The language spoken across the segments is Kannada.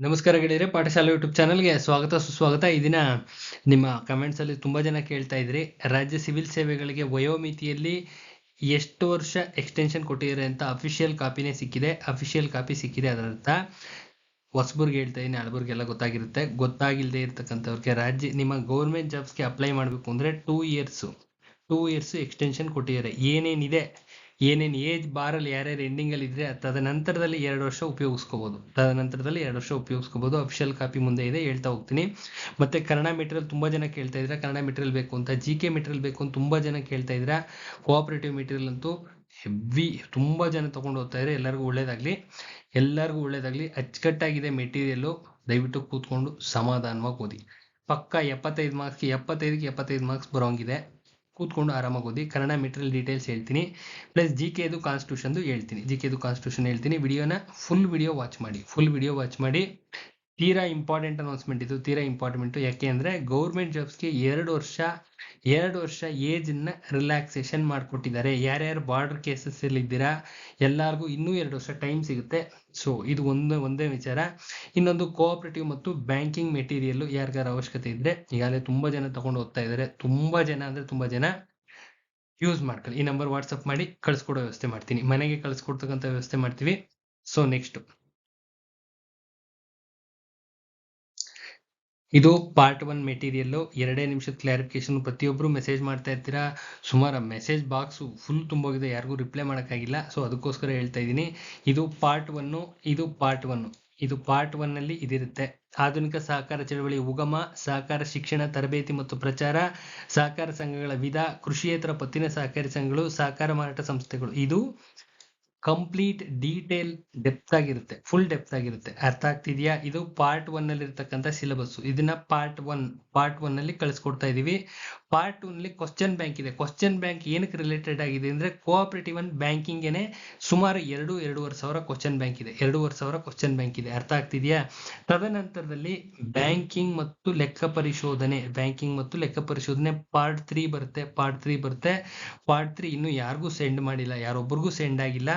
ನಮಸ್ಕಾರ ಗೆಳೆಯರೆ, ಪಾಠಶಾಲೆ ಯೂಟ್ಯೂಬ್ ಚಾನಲ್ಗೆ ಸ್ವಾಗತ, ಸುಸ್ವಾಗತ. ಈ ದಿನ ನಿಮ್ಮ ಕಮೆಂಟ್ಸ್ ಅಲ್ಲಿ ತುಂಬಾ ಜನ ಕೇಳ್ತಾ ಇದ್ರಿ. ರಾಜ್ಯ ಸಿವಿಲ್ ಸೇವೆಗಳಿಗೆ ವಯೋಮಿತಿಯಲ್ಲಿ ಎಷ್ಟು ವರ್ಷ ಎಕ್ಸ್ಟೆನ್ಷನ್ ಕೊಟ್ಟಿದ್ದಾರೆ ಅಂತ ಅಫಿಷಿಯಲ್ ಕಾಪಿನೇ ಸಿಕ್ಕಿದೆ. ಅಫಿಷಿಯಲ್ ಕಾಪಿ ಸಿಕ್ಕಿದೆ ಅದರರ್ಥ ಹೊಸಬರ್ಗೆ ಹೇಳ್ತಾ ಇದ್ದೀನಿ ಹಳಬರ್ಗೆಲ್ಲ ಗೊತ್ತಾಗಿರುತ್ತೆ. ಗೊತ್ತಾಗಿಲ್ಲದೆ ಇರ್ತಕ್ಕಂಥವ್ರಿಗೆ ರಾಜ್ಯ, ನಿಮ್ಮ ಗೌರ್ಮೆಂಟ್ ಜಾಬ್ಸ್ಗೆ ಅಪ್ಲೈ ಮಾಡಬೇಕು ಅಂದರೆ two years two years extension ಕೊಟ್ಟಿದ್ದಾರೆ. ಏನೇನಿದೆ? ಏನೇನು ಏಜ್ ಬಾರಲ್ಲಿ ಯಾರ್ಯಾರು ಎಂಡಿಂಗಲ್ಲಿ ಇದ್ರೆ ತದನಂತರದಲ್ಲಿ ಎರಡು ವರ್ಷ ಉಪಯೋಗಿಸ್ಕೋಬೋದು. ತದನಂತರದಲ್ಲಿ ಎರಡು ವರ್ಷ ಉಪಯೋಗಿಸ್ಕೋಬೋದು. ಅಫಿಷಿಯಲ್ ಕಾಪಿ ಮುಂದೆ ಇದೆ, ಹೇಳ್ತಾ ಹೋಗ್ತೀನಿ. ಮತ್ತೆ ಕನ್ನಡ ಮೆಟೀರಿಯಲ್ ತುಂಬ ಜನ ಕೇಳ್ತಾ ಇದ್ರೆ. ಕನ್ನಡ ಮೆಟೀರಿಯಲ್ ಬೇಕು ಅಂತ ಜಿ ಕೆ ಮೆಟೀರಿಯಲ್ ಬೇಕು ಅಂತ ತುಂಬ ಜನ ಕೇಳ್ತಾ ಇದ್ರ. ಕೋಆಪರೇಟಿವ್ ಮೆಟೀರಿಯಲ್ ಅಂತೂ ಹೆವಿ ತುಂಬ ಜನ ತಗೊಂಡು ಹೋಗ್ತಾ ಇದ್ರೆ ಎಲ್ಲರಿಗೂ ಒಳ್ಳೇದಾಗಲಿ. ಎಲ್ಲರಿಗೂ ಒಳ್ಳೇದಾಗಲಿ. ಅಚ್ಚುಕಟ್ಟಾಗಿದೆ ಮೆಟೀರಿಯಲ್ಲು ದಯವಿಟ್ಟು ಕೂತ್ಕೊಂಡು ಸಮಾಧಾನವಾಗಿ ಓದಿ. ಪಕ್ಕ ಎಪ್ಪತ್ತೈದು ಮಾರ್ಕ್ಸ್ಗೆ ಎಪ್ಪತ್ತೈದಕ್ಕೆ ಎಪ್ಪತ್ತೈದು ಮಾರ್ಕ್ಸ್ ಬರೋಂಗಿದೆ. ಕೂತ್ಕೊಂಡು ಆರಾಮಾಗಿ ಓದಿ ಕನ್ನಡ ಮೆಟೀರಿಯಲ್ ಡೀಟೇಲ್ಸ್ ಹೇಳ್ತೀನಿ. ಪ್ಲಸ್ ಜಿ ಕೆದು ಕಾನ್ಸ್ಟಿಟ್ಯೂಷನ್ದು ಹೇಳ್ತೀನಿ. ಜಿ ಕೆದು ಕಾನ್ಸ್ಟಿಟ್ಯೂಷನ್ ಹೇಳ್ತೀನಿ. ವಿಡಿಯೋನ ಫುಲ್ ವಿಡಿಯೋ ವಾಚ್ ಮಾಡಿ. ಫುಲ್ ವಿಡಿಯೋ ವಾಚ್ ಮಾಡಿ. ತೀರಾ ಇಂಪಾರ್ಟೆಂಟ್ ಅನೌನ್ಸ್ಮೆಂಟ್ ಇದು, ತೀರಾ ಇಂಪಾರ್ಟೆಂಟ್ ಯಾಕೆ ಅಂದ್ರೆ ಗೌರ್ಮೆಂಟ್ ಜಾಬ್ಸ್ಗೆ ಎರಡು ವರ್ಷ ಎರಡು ವರ್ಷ ಏಜ್ನ ರಿಲ್ಯಾಕ್ಸೇಷನ್ ಮಾಡಿಕೊಟ್ಟಿದ್ದಾರೆ. ಯಾರ್ಯಾರು ಬಾರ್ಡರ್ ಕೇಸಸ್ಸಲ್ಲಿ ಇದ್ದೀರಾ ಎಲ್ಲಾರ್ಗೂ ಇನ್ನೂ ಎರಡು ವರ್ಷ ಟೈಮ್ ಸಿಗುತ್ತೆ. ಸೊ ಇದು ಒಂದು, ಒಂದೇ ವಿಚಾರ. ಇನ್ನೊಂದು ಕೋಆಪರೇಟಿವ್ ಮತ್ತು ಬ್ಯಾಂಕಿಂಗ್ ಮೆಟೀರಿಯಲ್ ಯಾರಿಗಾರ ಅವಶ್ಯಕತೆ ಇದ್ರೆ ಈಗಾಗಲೇ ತುಂಬಾ ಜನ ತಗೊಂಡು ಹೋಗ್ತಾ ಇದ್ದಾರೆ. ತುಂಬಾ ಜನ ಅಂದ್ರೆ ತುಂಬಾ ಜನ ಯೂಸ್ ಮಾಡ್ಕೊಳ್ಳಿ. ಈ ನಂಬರ್ ವಾಟ್ಸಪ್ ಮಾಡಿ ಕಳ್ಸಿಕೊಡೋ ವ್ಯವಸ್ಥೆ ಮಾಡ್ತೀನಿ. ಮನೆಗೆ ಕಳ್ಸಿಕೊಡ್ತಕ್ಕಂಥ ವ್ಯವಸ್ಥೆ ಮಾಡ್ತೀವಿ. ಸೊ ನೆಕ್ಸ್ಟ್ ಇದು ಪಾರ್ಟ್ ಒನ್ ಮೆಟೀರಿಯಲ್ಲು ಎರಡೇ ನಿಮಿಷದ ಕ್ಲಾರಿಫಿಕೇಶನ್ ಪ್ರತಿಯೊಬ್ಬರು ಮೆಸೇಜ್ ಮಾಡ್ತಾ ಇರ್ತೀರಾ? ಸುಮಾರು ಮೆಸೇಜ್ ಬಾಕ್ಸ್ ಫುಲ್ ತುಂಬೋಗಿದೆ. ಯಾರಿಗೂ ರಿಪ್ಲೈ ಮಾಡೋಕ್ಕಾಗಿಲ್ಲ. ಸೊ ಅದಕ್ಕೋಸ್ಕರ ಹೇಳ್ತಾ ಇದ್ದೀನಿ. ಇದು ಪಾರ್ಟ್ ಒನ್ನು ಇದು ಪಾರ್ಟ್ ಒನ್ನು ಇದು ಪಾರ್ಟ್ ಒನ್ನಲ್ಲಿ ಇದಿರುತ್ತೆ. ಆಧುನಿಕ ಸಹಕಾರ ಚಳವಳಿ ಉಗಮ, ಸಹಕಾರ ಶಿಕ್ಷಣ, ತರಬೇತಿ ಮತ್ತು ಪ್ರಚಾರ, ಸಹಕಾರ ಸಂಘಗಳ ವಿಧ, ಕೃಷಿಯೇತರ ಪತ್ತಿನ ಸಹಕಾರಿ ಸಂಘಗಳು, ಸಹಕಾರ ಮಾರಾಟ ಸಂಸ್ಥೆಗಳು. ಇದು ಕಂಪ್ಲೀಟ್ ಡೀಟೇಲ್ ಡೆಪ್ತ್ ಆಗಿರುತ್ತೆ ಫುಲ್ ಡೆಪ್ತ್ ಆಗಿರುತ್ತೆ. ಅರ್ಥ ಆಗ್ತಿದೆಯಾ? ಇದು ಪಾರ್ಟ್ ಒನ್ ಅಲ್ಲಿ ಇರ್ತಕ್ಕಂಥ ಸಿಲೆಬಸ್ ಇದನ್ನ ಪಾರ್ಟ್ ಒನ್ ಪಾರ್ಟ್ ಒನ್ ಅಲ್ಲಿ ಕಳಿಸ್ಕೊಡ್ತಾ ಇದೀವಿ. ಪಾರ್ಟ್ ಟೂ ನಲ್ಲಿ ಕ್ವಶನ್ ಬ್ಯಾಂಕ್ ಇದೆ. ಕ್ವಶನ್ ಬ್ಯಾಂಕ್ ಏನಕ್ಕೆ ರಿಲೇಟೆಡ್ ಆಗಿದೆ ಅಂದ್ರೆ ಕೋಆಪರೇಟಿವ್ ಅಂಡ್ ಬ್ಯಾಂಕಿಂಗೇನೆ ಸುಮಾರು ಎರಡು, ಎರಡೂವರೆ ಸಾವಿರ ಕ್ವಶನ್ ಬ್ಯಾಂಕ್ ಇದೆ. ಎರಡೂವರೆ ಸಾವಿರ ಕ್ವಶನ್ ಬ್ಯಾಂಕ್ ಇದೆ. ಅರ್ಥ ಆಗ್ತಿದೆಯಾ? ತದನಂತರದಲ್ಲಿ ಬ್ಯಾಂಕಿಂಗ್ ಮತ್ತು ಲೆಕ್ಕ ಪರಿಶೋಧನೆ ಬ್ಯಾಂಕಿಂಗ್ ಮತ್ತು ಲೆಕ್ಕ ಪರಿಶೋಧನೆ ಪಾರ್ಟ್ ತ್ರೀ ಬರುತ್ತೆ. ಪಾರ್ಟ್ ತ್ರೀ ಬರುತ್ತೆ. ಪಾರ್ಟ್ ತ್ರೀ ಇನ್ನು ಯಾರಿಗೂ ಸೆಂಡ್ ಮಾಡಿಲ್ಲ. ಯಾರೊಬ್ಬರಿಗೂ ಸೆಂಡ್ ಆಗಿಲ್ಲ.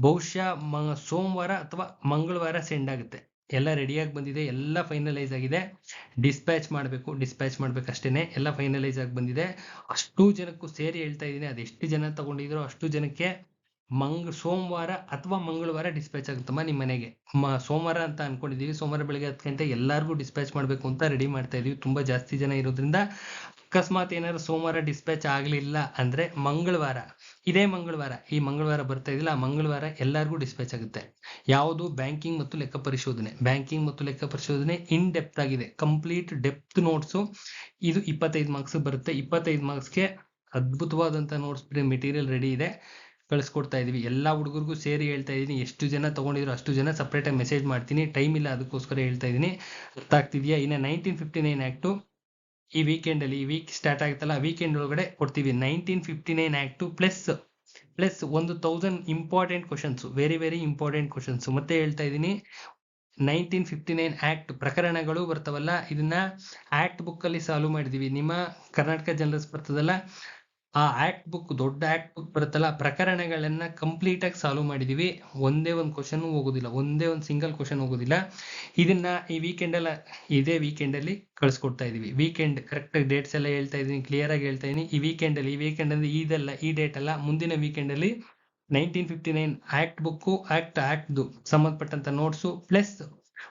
ಬಹುಶಃ ಸೋಮವಾರ ಅಥವಾ ಮಂಗಳವಾರ ಸೆಂಡ್ ಆಗುತ್ತೆ. ಎಲ್ಲ ರೆಡಿಯಾಗಿ ಬಂದಿದೆ, ಎಲ್ಲ ಫೈನಲೈಸ್ ಆಗಿದೆ. ಡಿಸ್ಪ್ಯಾಚ್ ಮಾಡಬೇಕು ಡಿಸ್ಪ್ಯಾಚ್ ಮಾಡ್ಬೇಕು ಎಲ್ಲ ಫೈನಲೈಸ್ ಆಗಿ ಬಂದಿದೆ. ಅಷ್ಟು ಜನಕ್ಕೂ ಸೇರಿ ಹೇಳ್ತಾ ಇದ್ದೀನಿ ಅದೆಷ್ಟು ಜನ ತಗೊಂಡಿದ್ರು ಅಷ್ಟು ಜನಕ್ಕೆ ಮಂಗ್, ಸೋಮವಾರ ಅಥವಾ ಮಂಗಳವಾರ ಡಿಸ್ಪ್ಯಾಚ್ ಆಗುತ್ತಮ್ಮ ನಿಮ್ಮ ಮನೆಗೆ. ಮ, ಸೋಮವಾರ ಅಂತ ಅನ್ಕೊಂಡಿದ್ದೀವಿ ಸೋಮವಾರ ಬೆಳಗ್ಗೆ ಹತ್ತು ಗಂಟೆ ಎಲ್ಲರಿಗೂ ಡಿಸ್ಪ್ಯಾಚ್ ಮಾಡಬೇಕು ಅಂತ ರೆಡಿ ಮಾಡ್ತಾ ಇದೀವಿ. ತುಂಬಾ ಜಾಸ್ತಿ ಜನ ಇರೋದ್ರಿಂದ ಅಕಸ್ಮಾತ್ ಏನಾದ್ರು ಸೋಮವಾರ ಡಿಸ್ಪ್ಯಾಚ್ ಆಗಲಿಲ್ಲ ಅಂದ್ರೆ ಮಂಗಳವಾರ, ಇದೇ ಮಂಗಳವಾರ, ಈ ಮಂಗಳವಾರ ಬರ್ತಾ ಇದಿಲ್ಲ ಆ ಮಂಗಳವಾರ ಎಲ್ಲರಿಗೂ ಡಿಸ್ಪ್ಯಾಚ್ ಆಗುತ್ತೆ. ಯಾವುದು? ಬ್ಯಾಂಕಿಂಗ್ ಮತ್ತು ಲೆಕ್ಕ ಪರಿಶೋಧನೆ. ಬ್ಯಾಂಕಿಂಗ್ ಮತ್ತು ಲೆಕ್ಕ ಪರಿಶೋಧನೆ ಇನ್ ಡೆಪ್ತ್ ಆಗಿದೆ. ಕಂಪ್ಲೀಟ್ ಡೆಪ್ತ್ ನೋಟ್ಸು ಇದು ಇಪ್ಪತ್ತೈದು ಮಾರ್ಕ್ಸ್ ಬರುತ್ತೆ. ಇಪ್ಪತ್ತೈದು ಮಾರ್ಕ್ಸ್ಗೆ ಅದ್ಭುತವಾದಂಥ ನೋಟ್ಸ್ ಮೆಟೀರಿಯಲ್ ರೆಡಿ ಇದೆ. ಕಳಿಸ್ಕೊಡ್ತಾ ಇದೀವಿ. ಎಲ್ಲ ಹುಡುಗರಿಗೂ ಸೇರಿ ಹೇಳ್ತಾ ಇದ್ದೀನಿ ಎಷ್ಟು ಜನ ತಗೊಂಡಿದ್ರು ಅಷ್ಟು ಜನ ಸಪ್ರೇಟಾಗಿ ಮೆಸೇಜ್ ಮಾಡ್ತೀನಿ. ಟೈಮ್ ಇಲ್ಲ, ಅದಕ್ಕೋಸ್ಕರ ಹೇಳ್ತಾ ಇದ್ದೀನಿ ಅರ್ಥ ಆಗ್ತಿದೆಯಾ ಇನ್ನು ನೈನ್ಟೀನ್ ಫಿಫ್ಟಿ ನೈನ್ ಆ್ಯಕ್ಟು ಈ ವೀಕೆಂಡಲ್ಲಿ ಈ ವೀಕ್ ಸ್ಟಾರ್ಟ್ ಆಗುತ್ತಲ್ಲ ವೀಕೆಂಡ್ ಒಳಗಡೆ ಕೊಡ್ತೀವಿ. Nineteen fifty nine act plus plus ಒಂದು thousand important questions very very important questions ಮತ್ತೆ ಹೇಳ್ತಾ ಇದ್ದೀನಿ ನೈನ್ಟೀನ್ ಫಿಫ್ಟಿ ನೈನ್ ಆಕ್ಟ್ ಪ್ರಕರಣಗಳು ಬರ್ತಾವಲ್ಲ, ಇದನ್ನ ಆಕ್ಟ್ ಬುಕ್ ಅಲ್ಲಿ ಸಾಲ್ವ್ ಮಾಡಿದೀವಿ. ನಿಮ್ಮ ಕರ್ನಾಟಕ ಜನರಲ್ಸ್ ಬರ್ತದಲ್ಲ ಆ ಆಕ್ಟ್ ಬುಕ್ ದೊಡ್ಡ ಆಕ್ಟ್ ಬುಕ್ ಬರುತ್ತಲ್ಲ, ಪ್ರಕರಣಗಳನ್ನ ಕಂಪ್ಲೀಟ್ ಆಗಿ ಸಾಲ್ವ್ ಮಾಡಿದೀವಿ. ಒಂದೇ ಒಂದು ಕ್ವಶನ್ ಹೋಗೋದಿಲ್ಲ. ಒಂದೇ ಒಂದು ಸಿಂಗಲ್ ಕ್ವಶನ್ ಹೋಗೋದಿಲ್ಲ. ಇದನ್ನ ಈ ವೀಕೆಂಡ್ ಇದೇ ವೀಕೆಂಡ್ ಅಲ್ಲಿ ಕಳ್ಸಿಕೊಡ್ತಾ ಇದೀವಿ. ವೀಕೆಂಡ್ ಕರೆಕ್ಟ್ ಡೇಟ್ಸ್ ಎಲ್ಲ ಹೇಳ್ತಾ ಇದೀನಿ ಕ್ಲಿಯರ್ ಆಗಿ ಹೇಳ್ತಾ ಇದೀನಿ. ಈ ವೀಕೆಂಡ್ ಅಲ್ಲಿ, ಈ ವೀಕೆಂಡ್ ಅಂದ್ರೆ ಇದೆಲ್ಲ, ಈ ಡೇಟ್ ಅಲ್ಲ, ಮುಂದಿನ ವೀಕೆಂಡ್ ಅಲ್ಲಿ nineteen fifty nine act book act ಆಕ್ಟ್ದು ಸಂಬಂಧಪಟ್ಟಂತ ನೋಟ್ಸು ಪ್ಲಸ್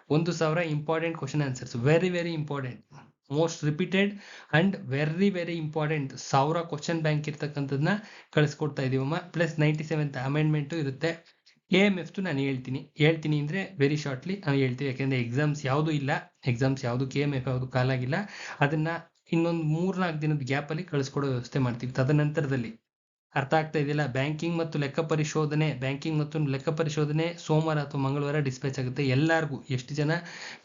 ಒಂದು ಸಾವಿರ important question answers very very important most repeated and very very important ಸಾವಿರ ಕ್ವಶನ್ ಬ್ಯಾಂಕ್ ಇರ್ತಕ್ಕಂಥದ್ದನ್ನ ಕಳಿಸ್ಕೊಡ್ತಾ ಇದೀವಮ್ಮ ಪ್ಲಸ್ ನೈಂಟಿ ಸೆವೆಂತ್ ಅಮೆಂಡ್ಮೆಂಟು ಇರುತ್ತೆ. ಎ ಎಂ ಎಫ್ ನಾನು ಹೇಳ್ತೀನಿ. ಹೇಳ್ತೀನಿ ಅಂದರೆ ವೆರಿ ಶಾರ್ಟ್ಲಿ ನಾನು ಹೇಳ್ತೀವಿ ಯಾಕೆಂದರೆ ಎಕ್ಸಾಮ್ಸ್ ಯಾವುದೂ ಇಲ್ಲ. ಎಕ್ಸಾಮ್ಸ್ ಯಾವುದು ಕೆ ಎಂ ಎಫ್ ಯಾವುದು ಕಾಲಾಗಿಲ್ಲ. ಅದನ್ನು ಇನ್ನೊಂದು ಮೂರ್ನಾಲ್ಕು ದಿನದ ಗ್ಯಾಪಲ್ಲಿ ಕಳಿಸ್ಕೊಡೋ ವ್ಯವಸ್ಥೆ ಮಾಡ್ತೀವಿ. ತದನಂತರದಲ್ಲಿ. ಅರ್ಥ ಆಗ್ತಾ ಇದೆಯಲ್ಲ ಬ್ಯಾಂಕಿಂಗ್ ಮತ್ತು ಲೆಕ್ಕ ಪರಿಶೋಧನೆ, ಬ್ಯಾಂಕಿಂಗ್ ಮತ್ತು ಲೆಕ್ಕ ಪರಿಶೋಧನೆ ಸೋಮವಾರ ಅಥವಾ ಮಂಗಳವಾರ ಡಿಸ್ಪ್ಯಾಚ್ ಆಗುತ್ತೆ. ಎಲ್ಲರಿಗೂ ಎಷ್ಟು ಜನ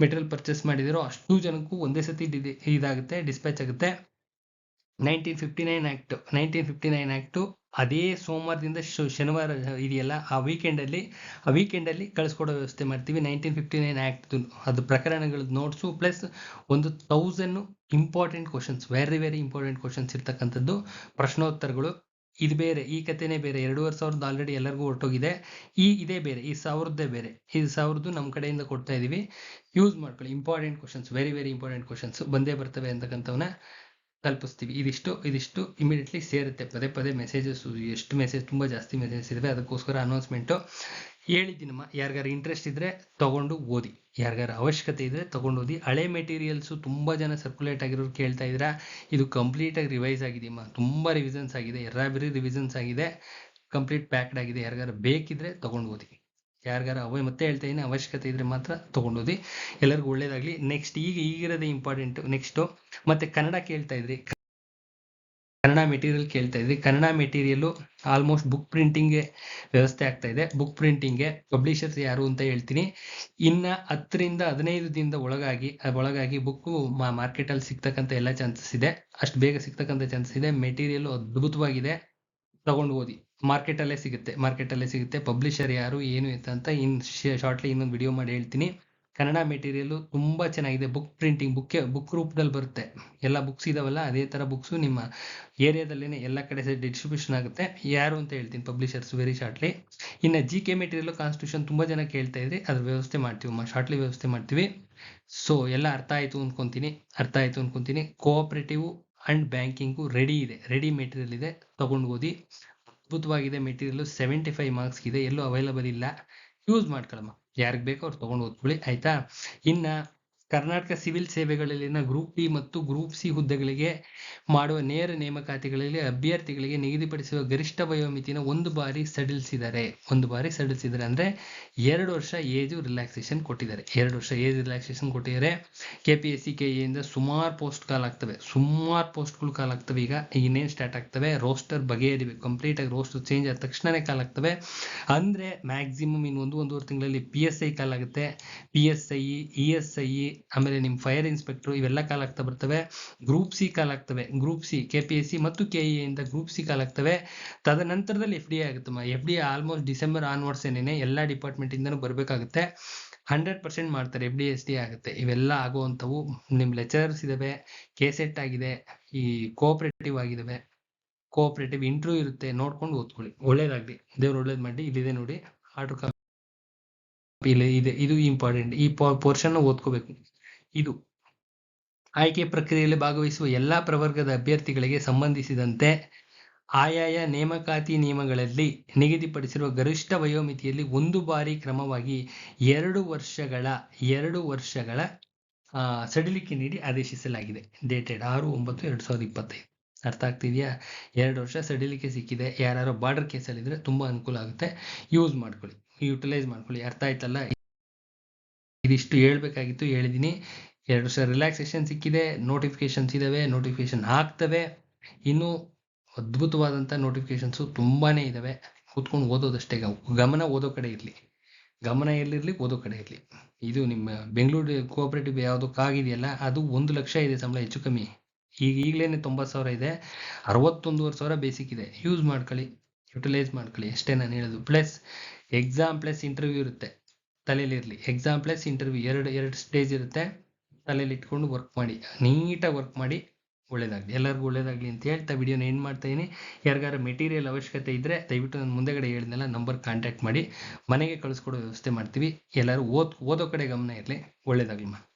ಮೆಟೀರಿಯಲ್ ಪರ್ಚೇಸ್ ಮಾಡಿದಿರೋ ಅಷ್ಟು ಜನಕ್ಕೂ ಒಂದೇ ಸತಿ ಇದಾಗುತ್ತೆ, ಡಿಸ್ಪ್ಯಾಚ್ ಆಗುತ್ತೆ. Nineteen fifty nine act nineteen fifty nine act ಅದೇ ಸೋಮವಾರದಿಂದ ಶನಿವಾರ ಇದೆಯಲ್ಲ, ಆ ವೀಕೆಂಡಲ್ಲಿ ಆ ವೀಕೆಂಡಲ್ಲಿ ಕಳಿಸ್ಕೊಡೋ ವ್ಯವಸ್ಥೆ ಮಾಡ್ತೀವಿ. ನೈನ್ಟೀನ್ ಫಿಫ್ಟಿ ನೈನ್ ಆ್ಯಕ್ಟ್ದು ಅದು ಪ್ರಕರಣಗಳ ನೋಟ್ಸು ಪ್ಲಸ್ ಒಂದು thousand important questions very very important questions ಇರ್ತಕ್ಕಂಥದ್ದು ಪ್ರಶ್ನೋತ್ತರಗಳು. ಇದು ಬೇರೆ, ಈ ಕಥೆನೇ ಬೇರೆ, ಎರಡೂವರೆ ಸಾವಿರದ ಆಲ್ರೆಡಿ ಎಲ್ಲರಿಗೂ ಹೊರಟೋಗಿದೆ. ಈ ಇದೇ ಬೇರೆ, ಈ ಸಾವಿರದ್ದೇ ಬೇರೆ. ಈ ಸಾವಿರದ್ದು ನಮ್ಮ ಕಡೆಯಿಂದ ಕೊಡ್ತಾ ಇದೀವಿ. ಯೂಸ್ ಮಾಡ್ಕೊಳ್ಳಿ. Important questions very very important questions ಬಂದೇ ಬರ್ತವೆ ಅಂತಕ್ಕಂಥವನ್ನ ತಲುಪಿಸ್ತೀವಿ ಇದಿಷ್ಟು ಇದಿಷ್ಟು ಇಮಿಡಿಯೇಟ್ಲಿ ಸೇರುತ್ತೆ. ಪದೇ ಪದೇ ಮೆಸೇಜಸ್ ಎಷ್ಟು ಮೆಸೇಜ್ ತುಂಬ ಜಾಸ್ತಿ ಮೆಸೇಜಸ್ ಇದಾವೆ. ಅದಕ್ಕೋಸ್ಕರ ಅನೌನ್ಸ್ಮೆಂಟು ಹೇಳಿದ್ದೀನಮ್ಮ ಯಾರಿಗಾರು ಇಂಟ್ರೆಸ್ಟ್ ಇದ್ದರೆ ತೊಗೊಂಡು ಓದಿ. ಯಾರಿಗಾರು ಅವಶ್ಯಕತೆ ಇದ್ದರೆ ತೊಗೊಂಡು ಓದಿ. ಹಳೆ ಮೆಟೀರಿಯಲ್ಸು ತುಂಬ ಜನ ಸರ್ಕ್ಯುಲೇಟ್ ಆಗಿರೋರು ಕೇಳ್ತಾ ಇದ್ದೀರಾ? ಇದು ಕಂಪ್ಲೀಟಾಗಿ ರಿವೈಸ್ ಆಗಿದೆಯಮ್ಮ ತುಂಬ ರಿವಿಸನ್ಸ್ ಆಗಿದೆ. ಎರ್ರಾಬಿರಿ ರಿವಿಸನ್ಸ್ ಆಗಿದೆ. ಕಂಪ್ಲೀಟ್ ಪ್ಯಾಕ್ಡ್ ಆಗಿದೆ. ಯಾರಿಗಾರು ಬೇಕಿದ್ರೆ ತೊಗೊಂಡು ಓದಿ. ಯಾರಿಗಾರ ಅವೇ ಮತ್ತೆ ಹೇಳ್ತಾ ಇದ್ದೀನಿ ಅವಶ್ಯಕತೆ ಇದ್ರೆ ಮಾತ್ರ ತಗೊಂಡೋದಿ ಎಲ್ಲರಿಗೂ ಒಳ್ಳೇದಾಗ್ಲಿ. ನೆಕ್ಸ್ಟ್ ಈಗ ಈಗಿರೋದೇ ಇಂಪಾರ್ಟೆಂಟ್ ನೆಕ್ಸ್ಟು ಮತ್ತೆ ಕನ್ನಡ ಕೇಳ್ತಾ ಇದ್ರಿ. ಕನ್ನಡ ಮೆಟೀರಿಯಲ್ ಕೇಳ್ತಾ ಇದ್ರಿ. ಕನ್ನಡ ಮೆಟೀರಿಯಲ್ ಆಲ್ಮೋಸ್ಟ್ ಬುಕ್ ಪ್ರಿಂಟಿಂಗ್ಗೆ ವ್ಯವಸ್ಥೆ ಆಗ್ತಾ ಇದೆ. ಬುಕ್ ಪ್ರಿಂಟಿಂಗ್ಗೆ ಪಬ್ಲಿಷರ್ಸ್ ಯಾರು ಅಂತ ಹೇಳ್ತೀನಿ. ಇನ್ನ ಹತ್ತರಿಂದ ಹದಿನೈದು ದಿನದ ಒಳಗಾಗಿ ಒಳಗಾಗಿ ಬುಕ್ ಮಾರ್ಕೆಟಲ್ಲಿ ಸಿಗ್ತಕ್ಕಂಥ ಎಲ್ಲ ಚಾನ್ಸಸ್ ಇದೆ. ಅಷ್ಟು ಬೇಗ ಸಿಗ್ತಕ್ಕಂಥ ಚಾನ್ಸಸ್ ಇದೆ. ಮೆಟೀರಿಯಲ್ ಅದ್ಭುತವಾಗಿದೆ. ತಗೊಂಡು ಓದಿ. ಮಾರ್ಕೆಟಲ್ಲೇ ಸಿಗುತ್ತೆ ಮಾರ್ಕೆಟಲ್ಲೇ ಸಿಗುತ್ತೆ. ಪಬ್ಲಿಷರ್ ಯಾರು, ಏನು ಅಂತ ಇನ್ ಶಾರ್ಟ್ಲಿ ಇನ್ನೊಂದು ವಿಡಿಯೋ ಮಾಡಿ ಹೇಳ್ತೀನಿ. ಕನ್ನಡ ಮೆಟೀರಿಯಲ್ ತುಂಬಾ ಚೆನ್ನಾಗಿದೆ. ಬುಕ್ ಪ್ರಿಂಟಿಂಗ್ ಬುಕ್ ಬುಕ್ ರೂಪದಲ್ಲಿ ಬರುತ್ತೆ. ಎಲ್ಲ ಬುಕ್ಸ್ ಇದಾವಲ್ಲ, ಅದೇ ತರ ಬುಕ್ಸು ನಿಮ್ಮ ಏರಿಯಾದಲ್ಲೇ ಎಲ್ಲ ಕಡೆ ಡಿಸ್ಟ್ರಿಬ್ಯೂಷನ್ ಆಗುತ್ತೆ. ಯಾರು ಅಂತ ಹೇಳ್ತೀನಿ ಪಬ್ಲಿಷರ್ಸ್ ವೆರಿ ಶಾರ್ಟ್ಲಿ ಇನ್ನು ಜಿ ಕೆ ಮೆಟೀರಿಯಲ್ ಕಾನ್ಸ್ಟಿಟ್ಯೂಷನ್ ತುಂಬಾ ಜನ ಕೇಳ್ತಾ ಇದ್ರಿ ಅದ್ರ ವ್ಯವಸ್ಥೆ ಮಾಡ್ತೀವಿ ಶಾರ್ಟ್ಲಿ ವ್ಯವಸ್ಥೆ ಮಾಡ್ತೀವಿ. ಸೊ ಎಲ್ಲ ಅರ್ಥ ಆಯ್ತು ಅನ್ಕೊಂತೀನಿ, ಅರ್ಥ ಆಯ್ತು ಅನ್ಕೊಂತೀನಿ. ಕೋಆಪರೇಟಿವ್ ಅಂಡ್ ಬ್ಯಾಂಕಿಂಗು ರೆಡಿ ಇದೆ ರೆಡಿ ಮೆಟೀರಿಯಲ್ ಇದೆ, ತಗೊಂಡು ಓದಿ. ಅದ್ಭುತವಾಗಿದೆ ಮೆಟೀರಿಯಲ್. ಸೆವೆಂಟಿ ಫೈವ್ ಮಾರ್ಕ್ಸ್ ಇದೆ, ಎಲ್ಲೂ ಅವೈಲಬಲ್ ಇಲ್ಲ. ಯೂಸ್ ಮಾಡ್ಕೊಳಮ್ಮ. ಯಾರಿಗೆ ಬೇಕೋ ಅವ್ರು ತೊಗೊಂಡು ಓದ್ಕೊಳ್ಳಿ ಆಯ್ತಾ? ಇನ್ನ ಕರ್ನಾಟಕ ಸಿವಿಲ್ ಸೇವೆಗಳಲ್ಲಿನ ಗ್ರೂಪ್ ಡಿ ಮತ್ತು ಗ್ರೂಪ್ ಸಿ ಹುದ್ದೆಗಳಿಗೆ ಮಾಡುವ ನೇರ ನೇಮಕಾತಿಗಳಲ್ಲಿ ಅಭ್ಯರ್ಥಿಗಳಿಗೆ ನಿಗದಿಪಡಿಸುವ ಗರಿಷ್ಠ ವಯೋಮಿತಿನ ಒಂದು ಬಾರಿ ಸಡಿಲಿಸಿದ್ದಾರೆ ಒಂದು ಬಾರಿ ಸಡಿಲಿಸಿದ್ದಾರೆ ಅಂದರೆ ಎರಡು ವರ್ಷ ಏಜು ರಿಲ್ಯಾಕ್ಸೇಷನ್ ಕೊಟ್ಟಿದ್ದಾರೆ. ಎರಡು ವರ್ಷ ಏಜ್ ರಿಲ್ಯಾಕ್ಸೇಷನ್ ಕೊಟ್ಟಿದ್ದಾರೆ. K P S C K ಇಂದ ಸುಮಾರು ಪೋಸ್ಟ್ ಕಾಲ್ ಆಗ್ತವೆ. ಸುಮಾರು ಪೋಸ್ಟ್ಗಳು ಕಾಲ್ ಆಗ್ತವೆ. ಈಗ ಇನ್ನೇನು ಸ್ಟಾರ್ಟ್ ಆಗ್ತವೆ? ರೋಸ್ಟರ್ ಬಗೆಹರಿಬೇಕು. ಕಂಪ್ಲೀಟ್ ಆಗಿ ರೋಸ್ಟರ್ ಚೇಂಜ್ ಆದ ತಕ್ಷಣವೇ ಕಾಲ್ ಆಗ್ತವೆ. ಅಂದರೆ ಮ್ಯಾಕ್ಸಿಮಮ್ ಇನ್ನು ಒಂದು ಒಂದೂವರೆ ತಿಂಗಳಲ್ಲಿ ಪಿ ಎಸ್ ಐ ಕಾಲ್ ಆಗುತ್ತೆ. P S I E S I ಆಮೇಲೆ ನಿಮ್ಮ ಫೈರ್ ಇನ್ಸ್ಪೆಕ್ಟರ್ ಇವೆಲ್ಲ ಕಾಲ್ ಆಗ್ತಾ ಬರ್ತವೆ. ಗ್ರೂಪ್ ಸಿ ಕಾಲ್ ಆಗ್ತವೆ. Group C K P S C ಮತ್ತು ಕೆ ಇ ಇಂದ ಗ್ರೂಪ್ ಸಿ ಕಾಲ್ ಆಗ್ತವೆ. ತದನಂತರದಲ್ಲಿ F D ಆಗುತ್ತಮ್ಮ F D almost December onwards ಏನೇನೆ ಎಲ್ಲ ಡಿಪಾರ್ಟ್ಮೆಂಟ್ ಇಂದನೂ ಬರಬೇಕಾಗುತ್ತೆ. ಹಂಡ್ರೆಡ್ ಪರ್ಸೆಂಟ್ ಮಾಡ್ತಾರೆ ಎಫ್ ಡಿ ಎಸ್ ಡಿ ಆಗುತ್ತೆ. ಇವೆಲ್ಲ ಆಗುವಂಥವು ನಿಮ್ಮ ಲೆಕ್ಚರರ್ಸ್ ಇದಾವೆ. ಕೆಸೆಟ್ ಆಗಿದೆ. ಈ ಕೋಆಪರೇಟಿವ್ ಆಗಿದಾವೆ. ಕೋಆಪರೇಟಿವ್ ಇಂಟರ್ವ್ಯೂ ಇರುತ್ತೆ. ನೋಡ್ಕೊಂಡು ಓದ್ಕೊಳ್ಳಿ. ಒಳ್ಳೇದಾಗ್ಲಿ. ದೇವ್ರು ಒಳ್ಳೇದ್ ಮಾಡಿ. ಇಲ್ಲಿದೆ ನೋಡಿ. ಆರ್ಡರ್ ಕಾಪಿ ಇಲ್ಲಿ, ಇದೆ, ಇದು ಇಂಪಾರ್ಟೆಂಟ್ ಈ ಪೋರ್ಷನ್ ಓದ್ಕೋಬೇಕು. ಇದು ಆಯ್ಕೆ ಪ್ರಕ್ರಿಯೆಯಲ್ಲಿ ಭಾಗವಹಿಸುವ ಎಲ್ಲಾ ಪ್ರವರ್ಗದ ಅಭ್ಯರ್ಥಿಗಳಿಗೆ ಸಂಬಂಧಿಸಿದಂತೆ ಆಯಾಯ ನೇಮಕಾತಿ ನಿಯಮಗಳಲ್ಲಿ ನಿಗದಿಪಡಿಸಿರುವ ಗರಿಷ್ಠ ವಯೋಮಿತಿಯಲ್ಲಿ ಒಂದು ಬಾರಿ ಕ್ರಮವಾಗಿ ಎರಡು ವರ್ಷಗಳ ಎರಡು ವರ್ಷಗಳ ಸಡಿಲಿಕೆ ನೀಡಿ ಆದೇಶಿಸಲಾಗಿದೆ. ಡೇಟೆಡ್ ಆರು ಒಂಬತ್ತು ಎರಡು ಸಾವಿರದ ಇಪ್ಪತ್ತೈದು. ಅರ್ಥ ಆಗ್ತಿದೆಯಾ? ಎರಡು ವರ್ಷ ಸಡಿಲಿಕೆ ಸಿಕ್ಕಿದೆ. ಯಾರು ಬಾರ್ಡರ್ ಕೇಸಲ್ಲಿದ್ರೆ ತುಂಬಾ ಅನುಕೂಲ ಆಗುತ್ತೆ. ಯೂಸ್ ಮಾಡ್ಕೊಳ್ಳಿ. ಯುಟಿಲೈಸ್ ಮಾಡ್ಕೊಳ್ಳಿ. ಅರ್ಥ ಆಯ್ತಲ್ಲ? ಇದಿಷ್ಟು ಹೇಳ್ಬೇಕಾಗಿತ್ತು ಹೇಳಿದ್ದೀನಿ ಎರಡು ವರ್ಷ ರಿಲ್ಯಾಕ್ಸೇಷನ್ ಸಿಕ್ಕಿದೆ ನೋಟಿಫಿಕೇಶನ್ಸ್ ಇದ್ದಾವೆ ನೋಟಿಫಿಕೇಶನ್ ಆಗ್ತವೆ. ಇನ್ನೂ ಅದ್ಭುತವಾದಂಥ ನೋಟಿಫಿಕೇಶನ್ಸು ತುಂಬಾ ಇದ್ದಾವೆ ಕೂತ್ಕೊಂಡು ಓದೋದಷ್ಟೇ ಗಮನ ಓದೋ ಕಡೆ ಇರಲಿ. ಗಮನ ಎಲ್ಲಿರಲಿ, ಓದೋ ಕಡೆ ಇರಲಿ. ಇದು ನಿಮ್ಮ ಬೆಂಗಳೂರು ಕೋಆಪರೇಟಿವ್ ಯಾವುದಕ್ಕಾಗಿದೆಯಲ್ಲ ಅದು ಒಂದು ಲಕ್ಷ ಇದೆ ಸಂಬಳ, ಹೆಚ್ಚು ಕಮ್ಮಿ. ಈಗ ಈಗಲೇ ತೊಂಬತ್ತು ಸಾವಿರ ಇದೆ. ಅರವತ್ತೊಂದೂವರೆ ಸಾವಿರ ಬೇಸಿಕ್ ಇದೆ. ಯೂಸ್ ಮಾಡ್ಕೊಳ್ಳಿ ಯುಟಿಲೈಸ್ ಮಾಡ್ಕೊಳ್ಳಿ. ಅಷ್ಟೇ ನಾನು ಹೇಳೋದು. ಪ್ಲಸ್ ಎಕ್ಸಾಮ್ ಪ್ಲಸ್ ಇಂಟರ್ವ್ಯೂ ಇರುತ್ತೆ. ತಲೆಯಲ್ಲಿ ಇರಲಿ. ಎಕ್ಸಾಮ್ ಪ್ಲಸ್ ಇಂಟರ್ವ್ಯೂ ಎರಡು ಎರಡು ಸ್ಟೇಜ್ ಇರುತ್ತೆ. ತಲೆಯಲ್ಲಿ ಇಟ್ಕೊಂಡು ವರ್ಕ್ ಮಾಡಿ. ನೀಟಾಗಿ ವರ್ಕ್ ಮಾಡಿ ಒಳ್ಳೇದಾಗಲಿ. ಎಲ್ಲರಿಗೂ ಒಳ್ಳೇದಾಗಲಿ ಅಂತ ಹೇಳ್ತಾ ವಿಡಿಯೋನ ಏನು ಮಾಡ್ತಾಯಿದ್ದೀನಿ ಯಾರಿಗಾರ ಮೆಟೀರಿಯಲ್ ಅವಶ್ಯಕತೆ ಇದ್ದರೆ ದಯವಿಟ್ಟು ನಾನು ಮುಂದೆಗಡೆ ಹೇಳಿದ್ನೆಲ್ಲ ನಂಬರ್ ಕಾಂಟ್ಯಾಕ್ಟ್ ಮಾಡಿ. ಮನೆಗೆ ಕಳಿಸ್ಕೊಡೋ ವ್ಯವಸ್ಥೆ ಮಾಡ್ತೀವಿ. ಎಲ್ಲರೂ ಓದ್, ಓದೋ ಕಡೆ ಗಮನ ಇರಲಿ. ಒಳ್ಳೇದಾಗಲಿ ಮಾ.